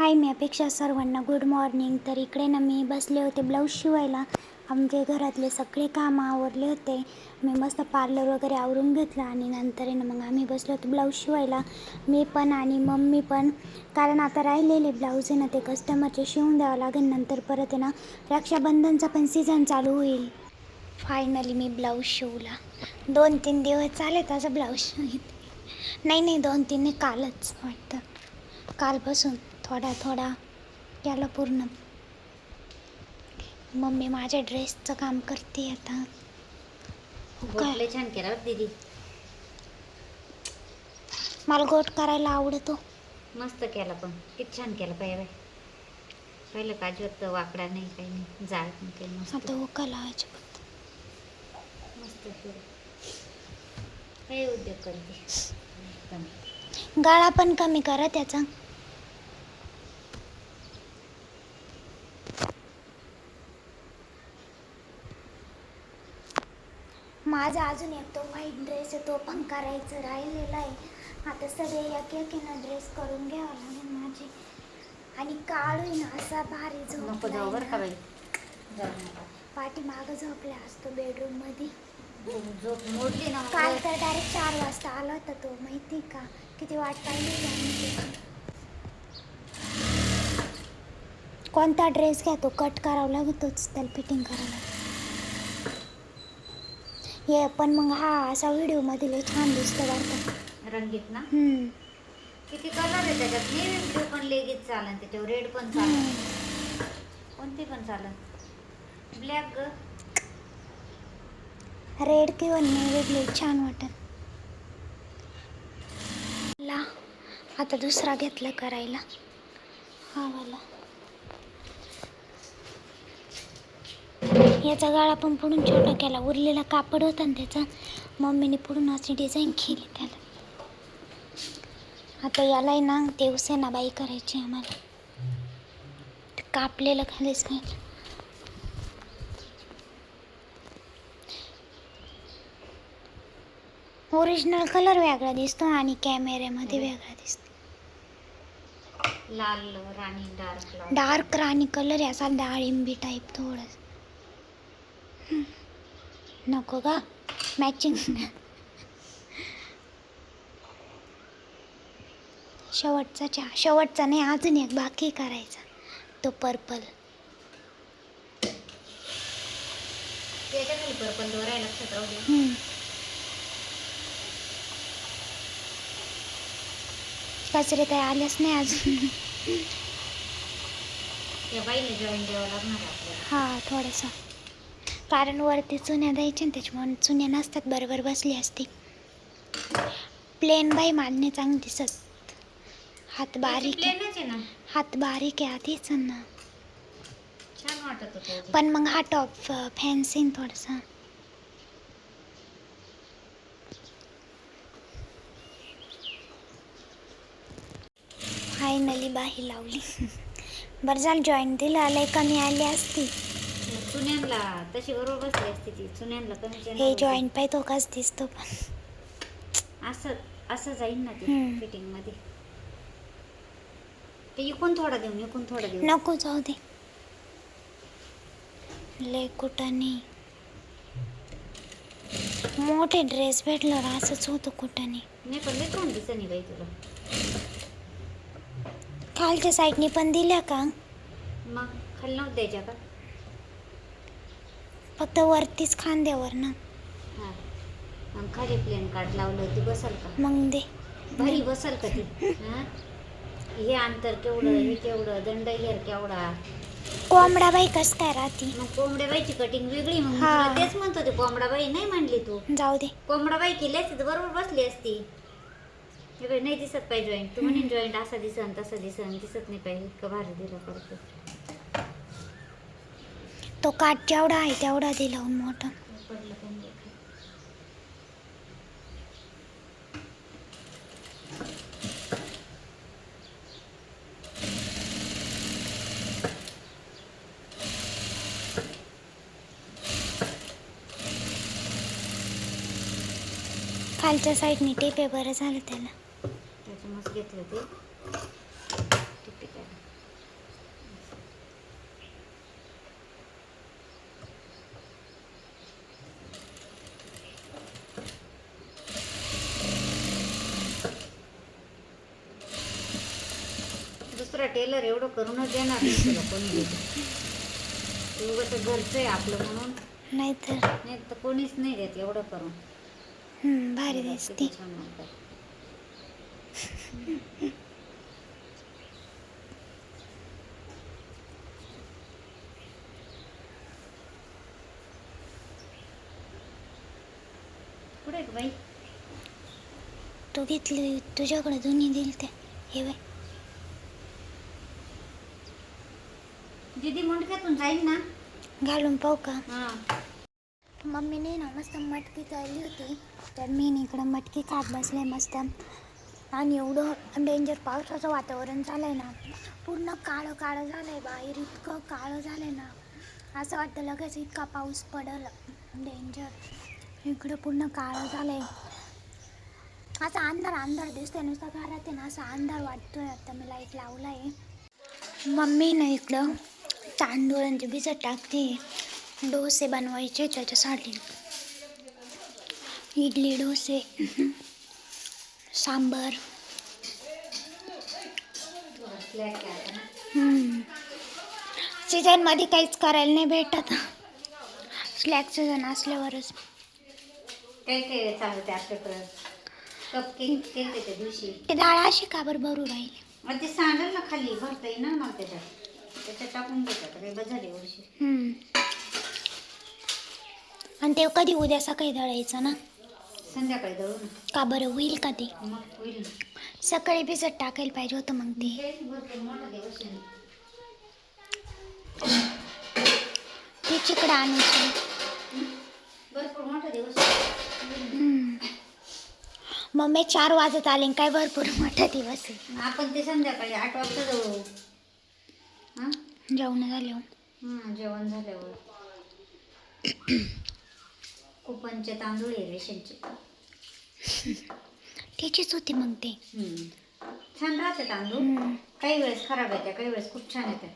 हाय मी अपेक्षा सर्वांना good morning तर इकडे ना मी बसले होते ब्लाऊज शिवायला. आमचे घरातले सगळे कामं आवरले होते. मी मस्त पार्लर वगैरे आवरून घेतलं आणि नंतर आहे ना मग आम्ही बसलो होतो ब्लाऊज शिवायला. मी पण आणि मम्मी पण. कारण आता राहिलेले ब्लाऊज आहे ना ते कस्टमरचे शिवून द्यावं लागेल. नंतर परत आहे ना रक्षाबंधनचा पण सीझन चालू होईल. फायनली मी ब्लाऊज शिवला. दोन तीन दिवस चालेल असं ब्लाऊज शिवते नाही नाही दोन तीन नाही कालच वाटतं. कालपासून. थोडा थोडा. केला पूर्ण. मम्मी माझ्या ड्रेसचं काम करते आता. छान केला दीदी. मला गोट करायला आवडतो. मस्त केला पण. किती छान केला पाहिजे पहिलं काजूत वाकडा नाही काही नाही. जाळ पण काही मस्त. आता उका लावायचे फक्त मस्त काही उद्योग करते. गाळा पण कमी करा त्याचा. माझा अजून एक तो व्हाईट ड्रेस आहे तो पण करायचं राहिलेला आहे. आता सगळे एक एकीनं ड्रेस करून घ्यावं लागेल माझे. आणि काळू आहे ना असा भारी नको जाऊ बरं का झोप बाई. जाऊ नका पाठीमागं झोपला असतो बेडरूममध्ये झोप- झोप मोडली ना मग. काल तर डायरेक्ट चार वाजता आला होता तो माहिती का? किती वाट पाहिली होती आम्ही त्याची. कोणता ड्रेस घ्या तो कट करावा लागतोच त्याला फिटिंग करायला हे पण मग हा असा व्हिडिओ लय छान दिसतो वाटतं रंगीत ना? हम्म. किती कलर आहे त्याच्यात? नेव्ही ब्ल्यू पण लेगीच चालन त्याच्यावर रेड पण चालन. हम्म. कोणती पण चालन? ब्लॅक ग. रेड किंवा नेव्ही ब्लू छान वाटत ला आता दुसरा घेतला करायला. हा वाला. याचा गाळा पण पुढून छोटा केला. उरलेला कापड होता ना त्याचा. मम्मीने पुढून अशी डिझाईन केली त्याला. आता याला आहे ना देवसेनाबाई करायची आहे आम्हाला. ते कापलेलं खालीच नाही. ओरिजिनल कलर वेगळा दिसतो आणि कॅमेऱ्यामध्ये वेगळा दिसतो. लाल राणी डार्क लाल डार्क राणी कलर असा डाळिंबी टाईप थोडं नको का मॅचिंग शेवटचा चहा शेवटचा नाही अजून एक बाकी करायचा. तो पर्पल दोरा लक्षात राहू कचरे काय आलेच नाही अजून. या बाईने जॉईन द्यावं लागणार हा थोडासा. कारण वरती चुन्या द्यायच्या त्याच्यामुळे चुन्या नसतात बरोबर बसली असती. प्लेन बाई मालने चांगली दिसत. हात बारीक आहे. हात बारीक आहे आधीच ना. पण मग हा टॉप फॅन्सी थोडासा. फायनली बाही लावली. बरं झालं जॉईन दिलं लय कमी आली असती. तशी बरोबर बसली असते ती चुन्यांना हे जॉईन पाहिजे तो कस दिसतो पण. असं असं जाईल ना ते हम्म. फिटिंगमध्ये. ते इकून थोडा देऊ इकून थोडा देऊ नको जाऊ दे. लय कुठं नाही मोठे ड्रेस भेटलं असंच होतं कुठं नाही पण लई छान दिसत नाही बाई तुला. खालच्या साईडनी पण दिल्या का? मग खाली नव्हतं द्यायच्या का? फक्त वरतीच खांद्यावर ना. हा. मग खाली प्लेन कार्ड लावलं होती बसल का? मग दे. भारी बसल का ती? हा? हे अंतर केवढं हे केवढं दंड हेर केवढा? कोंबडाबाई कस काय राहती? मग कोंबड्याबाईची कटिंग वेगळी मग मी हा. तुला तेच म्हणत होते कोंबडाबाई नाही म्हणली तू. जाऊ दे. कोंबडाबाई केली असती तर बरोबर बसली असती. हे बाई नाही दिसत पाहिजे जॉईंट तू म्हणे जॉईंट असा दिसन तसं दिसन दिसत नाही पाहिजे इतकं भारी दिला पडतो तो काठ जेवढा आहे तेवढा दिला हो मोठा पडलं पण नाही खाली. खालच्या साईडनी टेपे बरं झालं त्याला त्याच्यामुळेच घेतलं ते टिपी त्याला दुसरा टेलर एवढं करूनच देणार नाही तुला कोणी. देत उगाच घरचं आहे आपलं म्हणून. नाहीतर. नाही तर कोणीच नाही देत एवढं करून. हम्म, भारी दिसते. किती छान वाटतं. कुठे आहे ग बाई? तू घेतली तुझ्याकडे दोन्ही दिल ते हे बाय दीदी मुंडक्यातून जाईल ना? घालून पाहू का? हा. मम्मीने ना मस्त मटकी तळली होती. तर मी ना इकडं मटकी खात बसले मस्त. आणि एवढं डेंजर पावसाचं वातावरण झालं आहे ना पूर्ण काळं काळं झालं आहे बाहेर इतकं काळं झालं आहे ना. असं वाटतं लगेच इतका पाऊस पडल. डेंजर इकडं पूर्ण काळं झालं आहे असा अंधार अंधार दिसतोय नुसतं घरात आहे ना असा अंधार वाटतोय आता मी लाइट लावला आहे मम्मी ना इकडं तांदूळांचे भिजत टाकते. डोसे बनवायचे त्याच्यासाठी. इडली डोसे सांबर. सीझनमध्ये काहीच करायला नाही भेटत. स्लॅक सीझन असल्यावरच. काय काय चालतं आपल्याकडं कप केक दिवशी. ते डाळ अशी का बरं भरू राहील? मग ते सांडल ना खाली भरता येईल ना मग त्याच्यात. टाकून घेतात बस झाली वर्षी हम्म. आणि ते कधी उद्या सकाळी दळायचं ना? संध्याकाळी दळून का बरं होईल का ते? मग होईल सकाळी भिजत टाकायला पाहिजे होतं मग ते. ते भरपूर मोठा दिवस आहे. ते चिकडं आणायचं. भरपूर मोठा दिवस आहे. हम्म. मम्मी चार वाजत आले आणि काय भरपूर मोठा दिवस आहे. आपण ते संध्याकाळी आठ वाजता जाऊ हां? जेवण झाले हां जेवण झाल्यावर. कुपनचे तांदूळ आहे रेशनचे. त्याचीच होती मग ते. छान राहते तांदूळ. काही वेळेस खराब येते काही वेळेस खूप छान येते.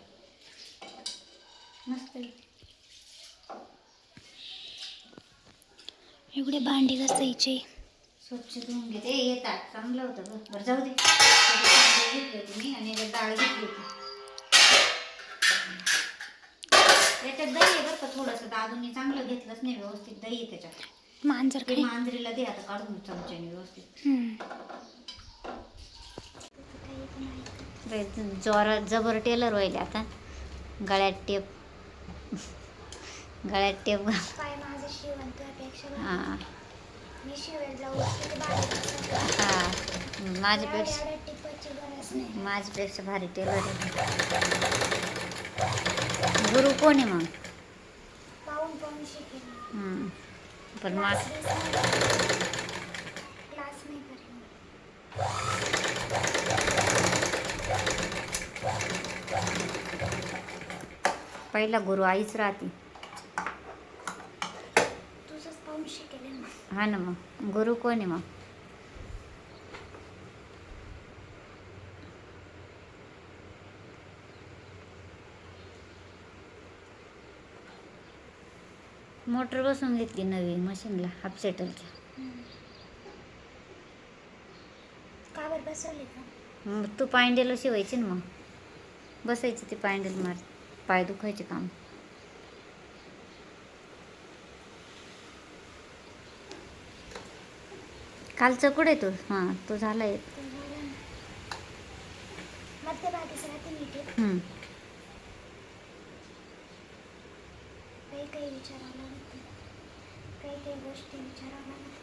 मस्त. एवढे भांडी घासायचे. स्वच्छ धुवून घेते. येतात चांगलं होतं बरं. जाऊ दे. घेतले होते मी आणि डाळ घेतली होती. याच्यात दही आहे बरं का थोडंसं. दादूंनी चांगलं घेतलंच नाही व्यवस्थित दही आहे त्याच्यात. मांजर ते मांजरीला दे आता काढून चमच्याने व्यवस्थित. बाई, जबर टेलर व्हायले आता. गळ्यात टेप गळ्यात टेप घाल. काय माझं शिवण तुझ्यापेक्षा हा. मी शिवेल हा. माझ्यापेक्षा टिपाची गरज नाही. माझ्यापेक्षा भारी टेलर आहे. गुरु कोण आहे मग? हम्म. पण पहिला गुरु आईच राहते. हा ना मग. गुरु कोण आहे मग? मोटर बसून घेतली नवी मशीनला हाफ सेटलच्या का बरं बसवली का? मग तू पायंडेला शिवायची ना मग. बसायची ती पायंडेल मार पाय दुखायचे काम. कालचं कुठे तू? हां तो झाला आहे ते झालं ना मध्यभागीच राहते मी ते हम्म. काही काही विचारावं लागते काही गोष्टी विचारावं लागते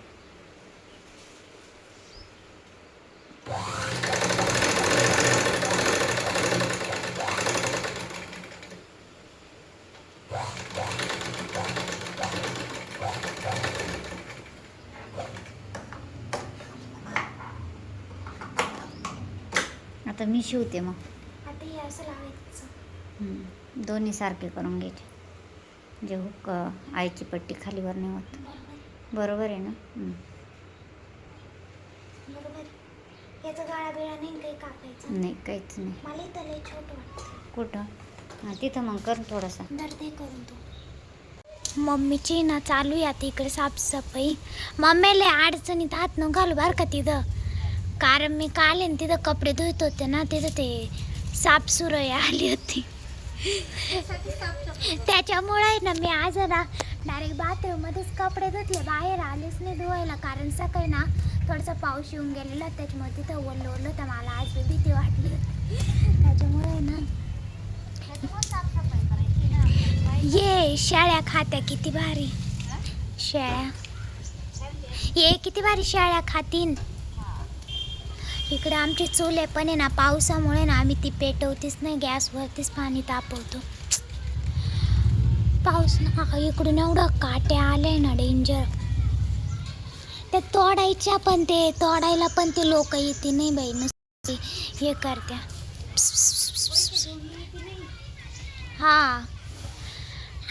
आता मी शिवते मग. आता हे असं लावायचं. हम्म. दोन्ही सारखे करून घ्यायचे. जे हुक आईची पट्टी खालीवर नाही होत. बरोबर आहे ना. बरोबर. याचा गाळा बिळा नाही काही कापायचा? नाही काहीच नाही. मला इथं लय छोट वाटतं. कुठं? हां तिथं मग कर थोडासा. दर्दे करून तो. मम्मीची ना चालू आहे आता इकडे साफसफाई. मम्मीला अडचणीत हात न घालू बरं का तिथं. कारण मी काल आहे ना तिथं कपडे धुत होते ना तिथं ते सापसुरई आली होती. त्याच्यामुळे आहे ना मी आज ना डायरेक्ट बाथरूममध्येच कपडे धुतले बाहेर आलेच नाही धुवायला. कारण सकाळी ना थोडंसं पाऊस येऊन गेलेला त्याच्यामुळे तिथं ओलं ओलं तर मला आज बी भीती वाटली. होती त्याच्यामुळे ना ये शाळ्या खात्या किती भारी. शाळ्या ये किती भारी शाळ्या खातीन. इकडे आमची चूल आहे पण आहे ना पावसामुळे ना आम्ही ती पेटवतीच नाही गॅसवरतीच पाणी तापवतो. पाऊस ना इकडून एवढं काटे आले ना डेंजर ते तोडायच्या पण ते तोडायला पण ते लोक येते नाही बाई नुसते हे करत्या. हा.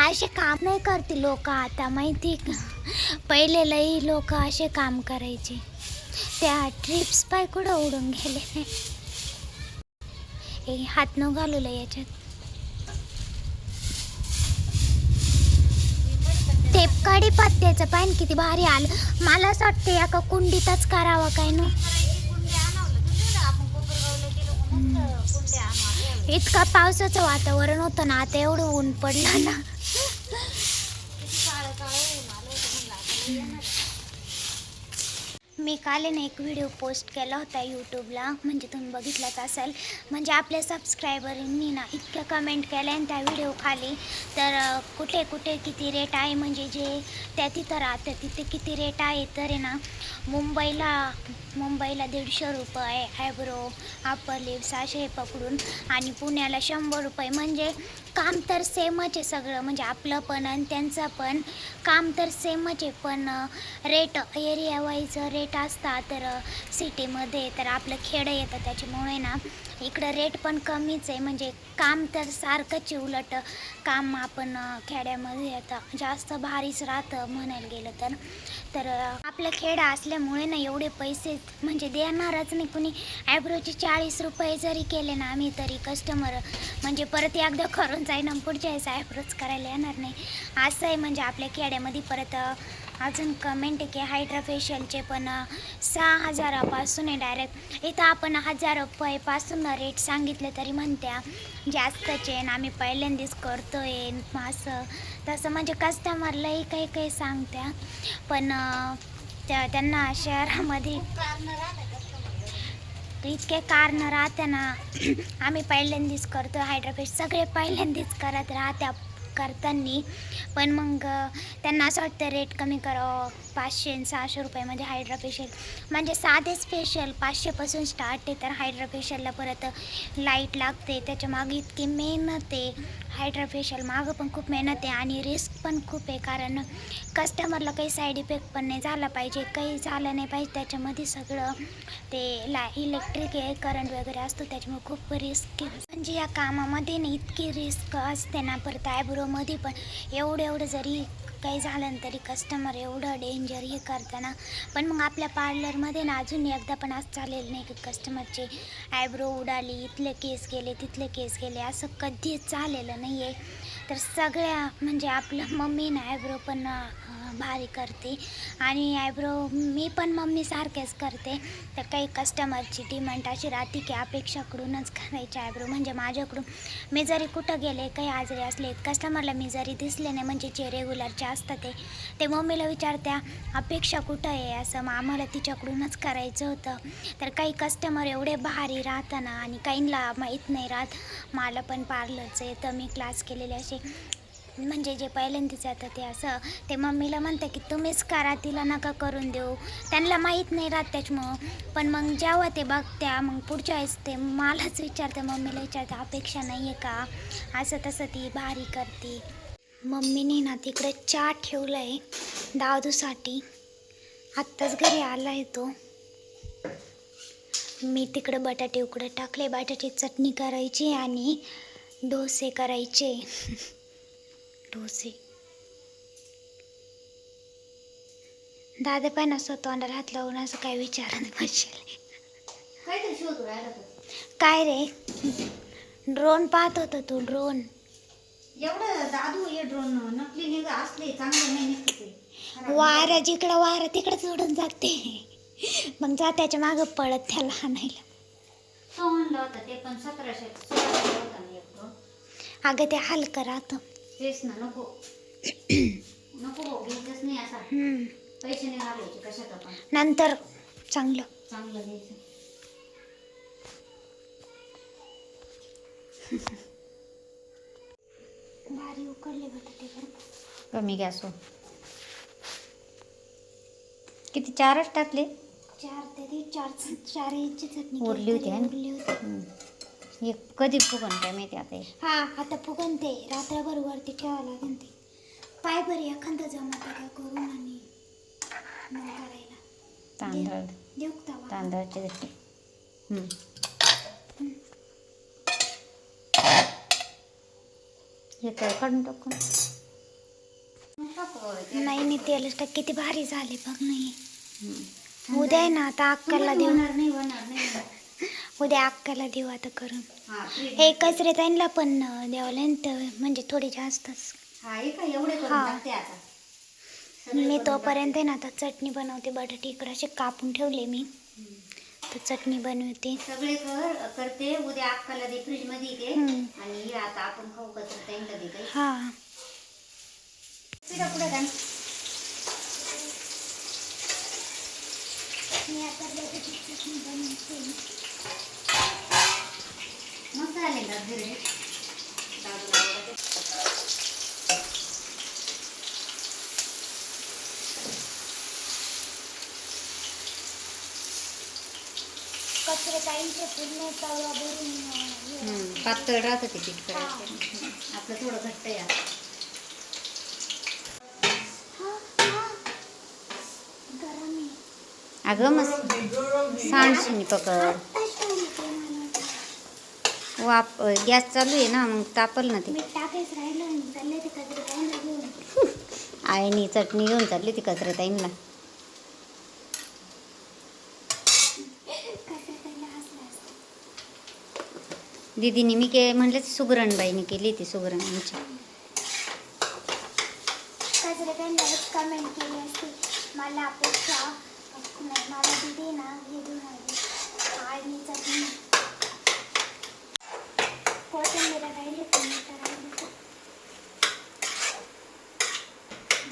असे काम नाही करते लोक आता माहिती का? पहिले लई लोक असे काम करायचे. त्या ट्रिप्स पाय कुठं उडून गेले. हे हात न घालू याच्यात. ते काडी पत्त्याचं पान किती भारी आलं. मला असं वाटतं एका कुंडीतच करावा काय ना. इतका पावसाचं वातावरण होतं ना आता एवढं ऊन पडलं ना. मी काल ना एक व्हिडिओ पोस्ट केला होता यूट्यूबला म्हणजे तुम्ही बघितलाच असेल. म्हणजे आपल्या सबस्क्रायबरनी ना इतक्या कमेंट केल्या आणि त्या व्हिडिओ खाली. तर कुठे कुठे किती रेट आहे? म्हणजे जे त्या तिथं राहतं तिथे किती रेट आहे? तर आहे ना मुंबईला मुंबईला दीडशे रुपये ॲब्रो अप्पर लिप्स असे पकडून. आणि पुण्याला शंभर रुपये. म्हणजे काम तर सेमच आहे सगळं. म्हणजे आपलं पण आणि त्यांचं पण. काम तर सेमच आहे पण रेट एरिया वाईज रेट असतात तर सिटीमध्ये तर आपलं खेडं येतं त्याच्यामुळे ना इकडं रेट पण कमीच आहे. म्हणजे काम तर सारखंच आहे उलट. काम आपण खेड्यामध्ये आता जास्त भारीच राहतं म्हणायला गेलं तर. तर आपलं खेडं असल्यामुळे ना एवढे पैसे म्हणजे देणारच नाही. कुणी ॲब्रोचे चाळीस रुपये जरी केले ना आम्ही तरी कस्टमर म्हणजे परत एकदा करून जाईन पुढच्या वेळेस ॲब्रोच करायला येणार नाही. असं आहे म्हणजे आपल्या खेड्यामध्ये परत अजून कमेंट आहे की हायड्रा फेशियलचे पण सहा हजारापासून आहे डायरेक्ट इथं आपण हजार रुपयेपासून रेट सांगितले तरी म्हणत्या जास्तचे आहे आणि आम्ही पहिल्यांदाच करतोय. असं. तसं म्हणजे कस्टमरलाही काही काही सांगत्या. पण त्या त्यांना शहरामध्ये इतके कारण राहते ना. आम्ही पहिल्यांदाच करतो हायड्राफेश सगळे पहिल्यांदाच करत राहत्या. करताना. पण मग त्यांना असं वाटतं रेट कमी करावं पाचशे आणि सहाशे रुपयामध्ये हायड्रा फेशियल म्हणजे साधेच फेशियल पाचशेपासून स्टार्ट आहे. तर हायड्रा फेशियलला परत लाइट लागते. त्याच्यामागे इतकी मेहनत आहे. हायड्रा फेशियल मागं पण खूप मेहनत आहे आणि रिस्क पण खूप आहे. कारण कस्टमरला काही साईड इफेक्ट पण नाही झाला पाहिजे. काही झालं नाही पाहिजे. त्याच्यामध्ये सगळं ते ला इलेक्ट्रिक आहे करंट वगैरे असतो. त्याच्यामुळे खूप रिस्क म्हणजे या कामामध्ये ना इतकी रिस्क असते ना. परत मध्ये पण एवढं एवढं जरी काही झालं तरी कस्टमर एवढं डेंजर हे करताना. पण मग आपल्या पार्लरमध्ये ना अजून एकदा पण असं चालेल नाही की कस्टमरचे आयब्रो उडाली इथले केस गेले तिथले केस गेले असं कधीच झालेलं नाही आहे तर सगळ्या म्हणजे आपलं मम्मी ना आयब्रो पण भारी करते. आणि आयब्रो मी पण मम्मीसारखेच करते. तर काही कस्टमरची डिमांड अशी राहते की अपेक्षाकडूनच करायचे आयब्रो म्हणजे माझ्याकडून मी जरी कुठं गेले काही आजरे असले कस्टमरला मी जरी दिसले नाही म्हणजे जे रेग्युलरचे असतात ते ते मम्मीला विचारत्या अपेक्षा कुठं आहे? असं मग आम्हाला तिच्याकडूनच करायचं होतं. तर काही कस्टमर एवढे भारी राहताना आणि काहींना माहीत नाही राहत मला पण पार्लरचं येतं मी क्लास केलेले असे. म्हणजे जे पहिल्यांदा येतं ते असं. ते मम्मीला म्हणतं की तुम्हीच करा तिला नका करून देऊ. त्यांना माहीत नाही राहत त्याच्यामुळं. पण मग जेव्हा ते बघत्या मग पुढच्या वेळेस ते मलाच विचारते मम्मीला विचारते अपेक्षा नाही आहे का? असं तसं ती भारी करते. मम्मीने ना तिकडे चहा ठेवला आहे दादूसाठी. आत्ताच घरी आला आहे तो. मी तिकडं बटाटे उकडं टाकले. बटाटे चटणी करायची आणि डोसे करायचे. डोसे दादा पण असं तोंडाला हात लावून असं काय विचारत बसेल. काय रे ड्रोन पाहत होता तू ड्रोन एवढं दादू हे ड्रोन नकली निघ असले चांगले नाही निघते ते. खराब वारा जिकडं वारा तिकडं सोडून जाते मग जा त्याच्या मागं पळत त्याला आणायला तो म्हणलं होता ते पण सतराशे सोळाशे होता ना एक तो अगं ते हलकं राहतं तेच ना नको नको भाऊ घ्यायचंच नाही असा हम्म. पैसे नाही घालायचे कशात आपण नंतर चांगलं चांगलं घ्यायचं भारी उकडले बटाटे बरं का. कमी गॅस हो किती चारच टाकले चार तरी चार चार इंची चटणी उरली होती है ना? तरी उरली होती हम्म. हे कधी फुगन काय माहिती आता हे. हा आता फुगन ते रात्रभर वरती ठेवावं लागेल ते पाय बरी एखादा जमत का करून आणि मग करायला तांदळ देऊ का तवा? तांदळाचे हम्म. हे काय काढून टाकून नाही नाही तेलच टाक किती भारी झाले बघ नाही हम्म. उद्या आहे ना आता अक्काला देऊ होणार नाही होणार नाही. उद्या अक्काला देऊ आता करून. हा हे कचरे त्यांना पण द्यावं तर म्हणजे थोडी जास्तच हा हे हा. मी तोपर्यंत ना आता चटणी बनवते बटाटे इकडे असे कापून ठेवले मी. तर चटणी बनवते. सगळे कर करते. उद्या अक्काला दे फ्रीजमध्ये दे. आणि आता आपण खाऊ कचरा त्यांना दे हा. पिढा मी आता चटणी बनवते. मस्त पूर्ण तवा भरून हे हम्म, पातळ राहतं ते पीठ करायचं. आपलं थोडं घट्ट या. अगं मग सांडशीनी पकड आत्ताच ठेवली ते मला वाटलं. वाप गॅस चालू आहे ना मग तापल ना ते. आईनी चटणी घेऊन चालली ती कचऱ्यात ताईंना. कचरे असतं. दीदीने मी के म्हणलं सुगरणबाईने केली ती सुगरण आमची. कचरे काहींना एक कमेंट केली असती. मला अपेक्षा नाही मला दिदी ना हे आणि चटणी कोथिंबीर राहिली टमाटर राहिली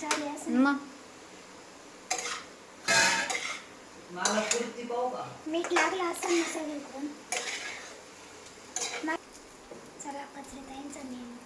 झाले असं मग? मला कुर्ती पाहू का? मीठ लागलं असं ना सगळीकडून. मा- चला कचरे ताईंचा नेम